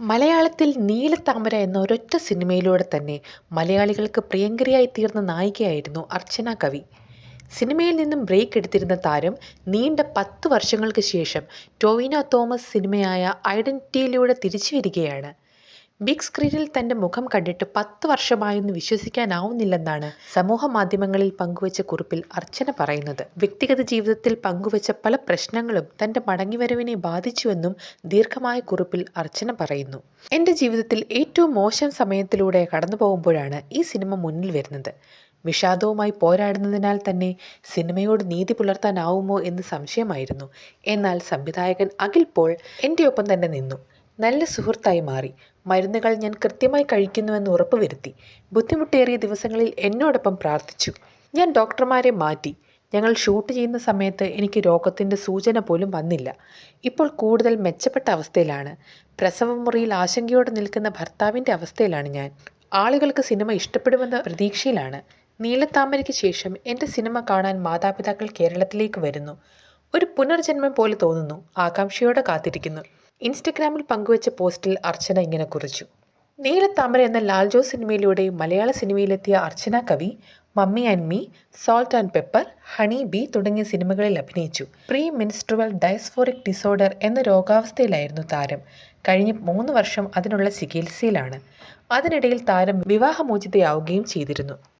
മലയാളത്തിൽ നീലത്താമര എന്ന ഒരൊറ്റ സിനിമയിലൂടെ തന്നെ മലയാളികൾക്ക് പ്രിയങ്കരിയായി തീർന്ന നായികയായിരുന്നു അർച്ചന കവി. സിനിമയിൽ നിന്നും ബ്രേക്ക് എടുത്തിരുന്ന താരം നീണ്ട പത്ത് വർഷങ്ങൾക്ക് ശേഷം ടോവിനോ തോമസ് സിനിമയായ ഐഡന്റിറ്റിയിലൂടെ തിരിച്ചു വരികയാണ്. ബിഗ് സ്ക്രീനിൽ തന്റെ മുഖം കണ്ടിട്ട് പത്ത് വർഷമായെന്ന് വിശ്വസിക്കാനാവുന്നില്ലെന്നാണ് സമൂഹ മാധ്യമങ്ങളിൽ പങ്കുവച്ച കുറിപ്പിൽ അർച്ചന പറയുന്നത്. വ്യക്തിഗത ജീവിതത്തിൽ പങ്കുവച്ച പല പ്രശ്നങ്ങളും തന്റെ മടങ്ങിവരവിനെ ബാധിച്ചുവെന്നും ദീർഘമായ കുറിപ്പിൽ അർച്ചന പറയുന്നു. എന്റെ ജീവിതത്തിൽ ഏറ്റവും മോശം സമയത്തിലൂടെ കടന്നു പോകുമ്പോഴാണ് ഈ സിനിമ മുന്നിൽ വരുന്നത്. വിഷാദവുമായി പോരാടുന്നതിനാൽ തന്നെ സിനിമയോട് നീതി പുലർത്താനാവുമോ എന്ന് സംശയമായിരുന്നു. എന്നാൽ സംവിധായകൻ അഖിൽ പോൾ എന്റെ ഒപ്പം തന്നെ നിന്നു. നല്ല സുഹൃത്തായി മാറി. മരുന്നുകൾ ഞാൻ കൃത്യമായി കഴിക്കുന്നുവെന്ന് ഉറപ്പുവരുത്തി ബുദ്ധിമുട്ടേറിയ ദിവസങ്ങളിൽ എന്നോടൊപ്പം പ്രാർത്ഥിച്ചു. ഞാൻ ഡോക്ടർമാരെ മാറ്റി. ഞങ്ങൾ ഷൂട്ട് ചെയ്യുന്ന സമയത്ത് എനിക്ക് രോഗത്തിന്റെ സൂചന പോലും വന്നില്ല. ഇപ്പോൾ കൂടുതൽ മെച്ചപ്പെട്ട അവസ്ഥയിലാണ്. പ്രസവമുറിയിൽ ആശങ്കയോടെ നിൽക്കുന്ന ഭർത്താവിന്റെ അവസ്ഥയിലാണ് ഞാൻ. ആളുകൾക്ക് സിനിമ ഇഷ്ടപ്പെടുമെന്ന പ്രതീക്ഷയിലാണ്. നീലത്താമരയ്ക്ക് ശേഷം എന്റെ സിനിമ കാണാൻ മാതാപിതാക്കൾ കേരളത്തിലേക്ക് വരുന്നു. ഒരു പുനർജന്മം പോലെ തോന്നുന്നു. ആകാംക്ഷയോടെ കാത്തിരിക്കുന്നു. ഇൻസ്റ്റഗ്രാമിൽ പങ്കുവച്ച പോസ്റ്റിൽ അർച്ചന ഇങ്ങനെ കുറിച്ചു. നീലത്താമര എന്ന ലാൽജോ സിനിമയിലൂടെ മലയാള സിനിമയിലെത്തിയ Archana Kavi mummy and me salt and pepper honey bee തുടങ്ങിയ സിനിമകളിൽ അഭിനയിച്ചു. പ്രീ മിനിസ്ട്രുവൽ ഡയസ്ഫോറിക് ഡിസോർഡർ എന്ന രോഗാവസ്ഥയിലായിരുന്നു താരം. കഴിഞ്ഞ മൂന്ന് വർഷം അതിനുള്ള ചികിത്സയിലാണ്. അതിനിടയിൽ താരം വിവാഹമോചിതയാവുകയും ചെയ്തിരുന്നു.